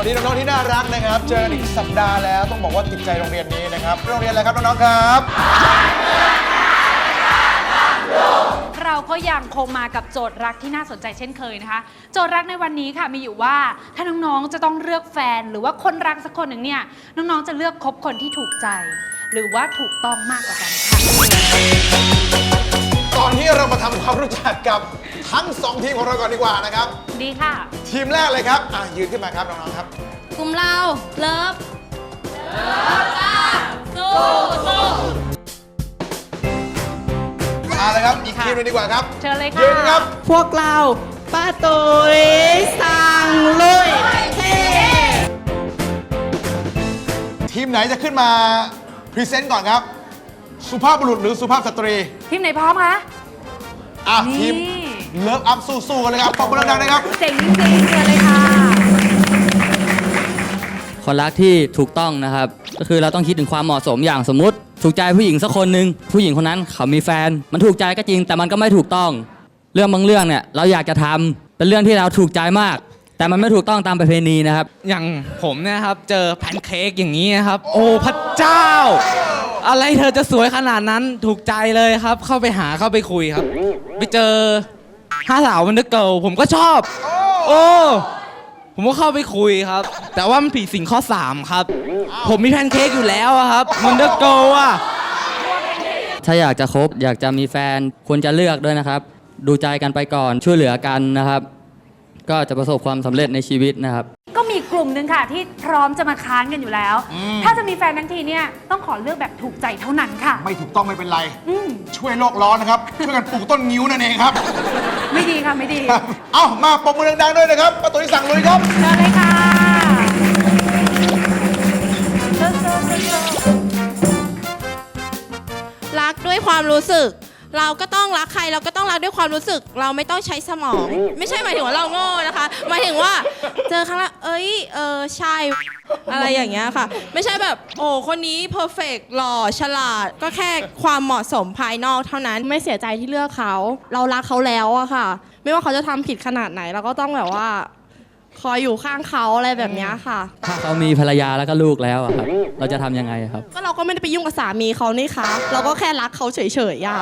วัสดีน้องๆที่น่ารักนะครับ เจอกันอีกสัปดาห์แล้วต้องบอกว่าติดใจโรงเรียนนี้นะครับโรงเรียนอะไรครับน้องๆครับ เราก็ยังคงมากับโจทย์รักที่น่าสนใจเช่นเคยนะคะ โจทย์รักในวันนี้ค่ะมีอยู่ว่าถ้าน้องๆจะต้องเลือกแฟน หรือว่าคนรักสักคนหนึ่งเนี่ยน้องๆจะเลือกคบคนที่ถูกใจ หรือว่าถูกต้องมากกว่ากันค่ะ ก่อนที่เรามาทำความรู้จักกับทั้งสองทีมของเราก่อนดีกว่านะครับ ดีค่ะ ทีมแรกเลยครับอะยืนขึ้นมาครับน้องๆครับ กลุ่มเราเลิฟเอาละครับอีกทีมหนึงดีกว่าครับเชิญเลยค่ะ ยืนครับ พวกเราป้าตุ้ยสั่งลุยเท่ทีมไหนจะขึ้นมาพรีเซนต์ก่อนครับ สุภาพบุรุษหรือสุภาพสตรี ทีมไหนพร้อมคะ อะนี่ ทีมเลิฟอัพสู้ๆกันเลยครับปรบมือดังๆนะครับ เจ๋งจริงๆเชิญเลยค่ะ คนรักที่ถูกต้องนะครับ ก็คือเราต้องคิดถึงความเหมาะสมอย่างสมมุติ ถูกใจผู้หญิงสักคนหนึ่งผู้หญิงคนนั้นเขามีแฟน มันถูกใจก็จริง แต่มันก็ไม่ถูกต้อง เรื่องบางเรื่องเนี่ยเราอยากจะทำเป็นเรื่องที่เราถูกใจมาก แต่มันไม่ถูกต้องตามประเพณีนะครับ อย่างผมเนยนะครับ เจอแพนเค้กอย่างนี้นะครับ โอ้พระเจ้า อะไรเธอจะสวยขนาดนั้นถูกใจเลยครับ เข้าไปหาเข้าไปคุยครับ ไปเจอห้าสาววันเดอร์เกิลผมก็ชอบ โอ้ผมก็เข้าไปคุยครับ แต่ว่ามันผิดสิ่งข้อ 3 ครับ ผมมีแพนเค้กอยู่แล้วอะครับวันเดอร์เกิลอะถ้าอยากจะคบอยากจะมีแฟนควรจะเลือกด้วยนะครับ ดูใจกันไปก่อนช่วยเหลือกันนะครับ ก็จะประสบความสำเร็จในชีวิตนะครับ ลุ่มหนึ่งค่ะ ที่พร้อมจะมาค้านกันอยู่แล้วถ้าจะมีแฟนทั้งทีเนี่ยต้องขอเลือกแบบถูกใจเท่านั้นค่ะ ไม่ถูกต้องไม่เป็นไร อืมช่วยโลกร้อนนะครับ ช่วยกันปลูกต้นงิ้วนั่นเองครับ ไม่ดีค่ะไม่ดีครับเอ้ามาปรบมือดังๆด้วยนะครับประตูที่สั่งลุยครับเชิญเลยค่ะเชิญเชิญเชิญเชิญรักด้วยความรู้สึก เราก็ต้องรักใครเราก็ต้องรักด้วยความรู้สึก เราไม่ต้องใช้สมอง ไม่ใช่หมายถึงว่าเราโง่นะคะหมายถึงว่าเจอครั้งละเอ้ยเออใช่อะไรอย่างเงี้ยค่ะ ไม่ใช่แบบโอ้คนนี้เพอร์เฟกหล่อฉลาด ก็แค่ความเหมาะสมภายนอกเท่านั้น ไม่เสียใจที่เลือกเขา เรารักเขาแล้วอะค่ะ ไม่ว่าเขาจะทำผิดขนาดไหน เราก็ต้องแบบว่า คอยอยู่ข้างเขาอะไรแบบเนี้ยค่ะ ถ้าเขามีภรรยาแล้วก็ลูกแล้วอะครับ เราจะทำยังไงอะครับ ก็เราก็ไม่ได้ไปยุ่งกับสามีเขานี่คะเราก็แค่รักเขาเฉยๆอะ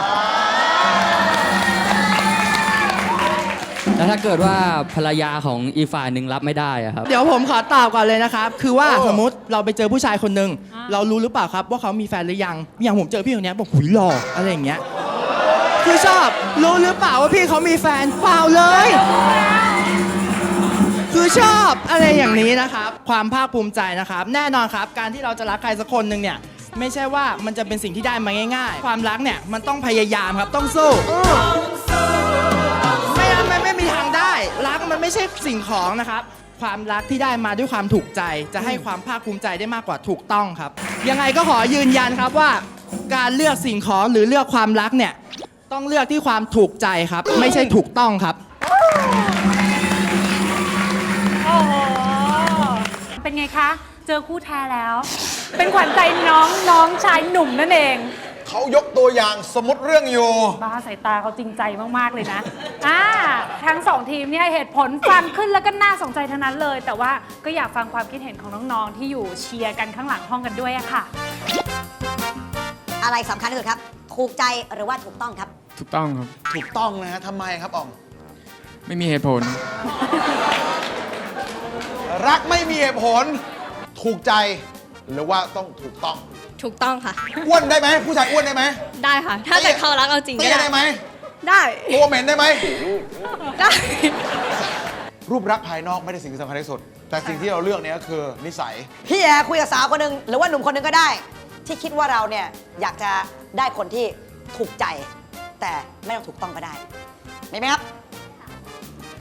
แล้วถ้าเกิดว่าภรรยาของอีกฝ่ายหนึ่งรับไม่ได้อะครับ เดี๋ยวผมขอตอบก่อนเลยนะครับ คือว่าสมมติเราไปเจอผู้ชายคนหนึ่งเรารู้หรือเปล่าครับว่าเขามีแฟนหรือยัง อย่างผมเจอพี่คนเนี้ยบอกหุยหล่ออะไรอย่างเงี้ย คือชอบรู้หรือเปล่าว่าพี่เขามีแฟนเปล่าเลย คือชอบอะไรอย่างนี้นะครับ ความภาคภูมิใจนะครับ แน่นอนครับการที่เราจะรักใครสักคนหนึ่งเนี่ยไม่ใช่ว่ามันจะเป็นสิ่งที่ได้มาง่าย ๆ ความรักเนี่ยมันต้องพยายามครับต้องสู้ไม่งั้นมันไม่มีทางได้ รักมันไม่ใช่สิ่งของนะครับ ความรักที่ได้มาด้วยความถูกใจ จะให้ความภาคภูมิใจได้มากกว่าถูกต้องครับ ยังไงก็ขอยืนยันครับว่า การเลือกสิ่งของหรือเลือกความรักเนี่ยต้องเลือกที่ความถูกใจครับ ไม่ใช่ถูกต้องครับ คะ เจอคู่แท้แล้ว เป็นขวัญใจน้องน้องชายหนุ่มนั่นเอง เขายกตัวอย่างสมมติเรื่องอยู่ บ้าสายตาเขาจริงใจมาก ๆ เลยนะ อ่า ทั้งสองทีมเนี่ยเหตุผลฟังขึ้นแล้วก็น่าสนใจทั้งนั้นเลย แต่ว่าก็อยากฟังความคิดเห็นของน้องๆ ที่อยู่เชียร์กันข้างหลังห้องกันด้วยอะค่ะ อะไรสำคัญที่สุดครับ ถูกใจหรือว่าถูกต้องครับ ถูกต้องครับ ถูกต้องนะฮะทำไมครับอ่อง ไม่มีเหตุผล รักไม่มีเหตุผล ถูกใจ หรือว่าต้องถูกต้องถูกต้องค่ะ อ้วนได้ไหมผู้ชายอ้วนได้ไหมได้ค่ะ ถ้าเกิดเขารักเอาจริงก็เตี้ยได้ได้ไหมได้ตัวเหม็นได้ไหม ได้ รูปลักษณ์ภายนอกไม่ได้สิ่งที่สำคัญที่สุด แต่สิ่งที่เราเลือกเนี่ยก็คือนิสัย พี่แอร์คุยกับสาวคนหนึ่งหรือว่าหนุ่มคนหนึ่งก็ได้ ที่คิดว่าเราเนี่ยอยากจะได้คนที่ถูกใจ แต่ไม่ต้องถูกต้องก็ได้มีไหมครับ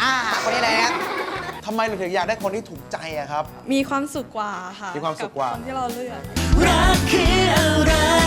อ่าคนนี้เลยนะครับ ทำไมเราถึงอยากได้คนที่ถูกใจอะครับ มีความสุขกว่าค่ะมีความสุขกว่า บคนที่เราเลือก รักคืออะไร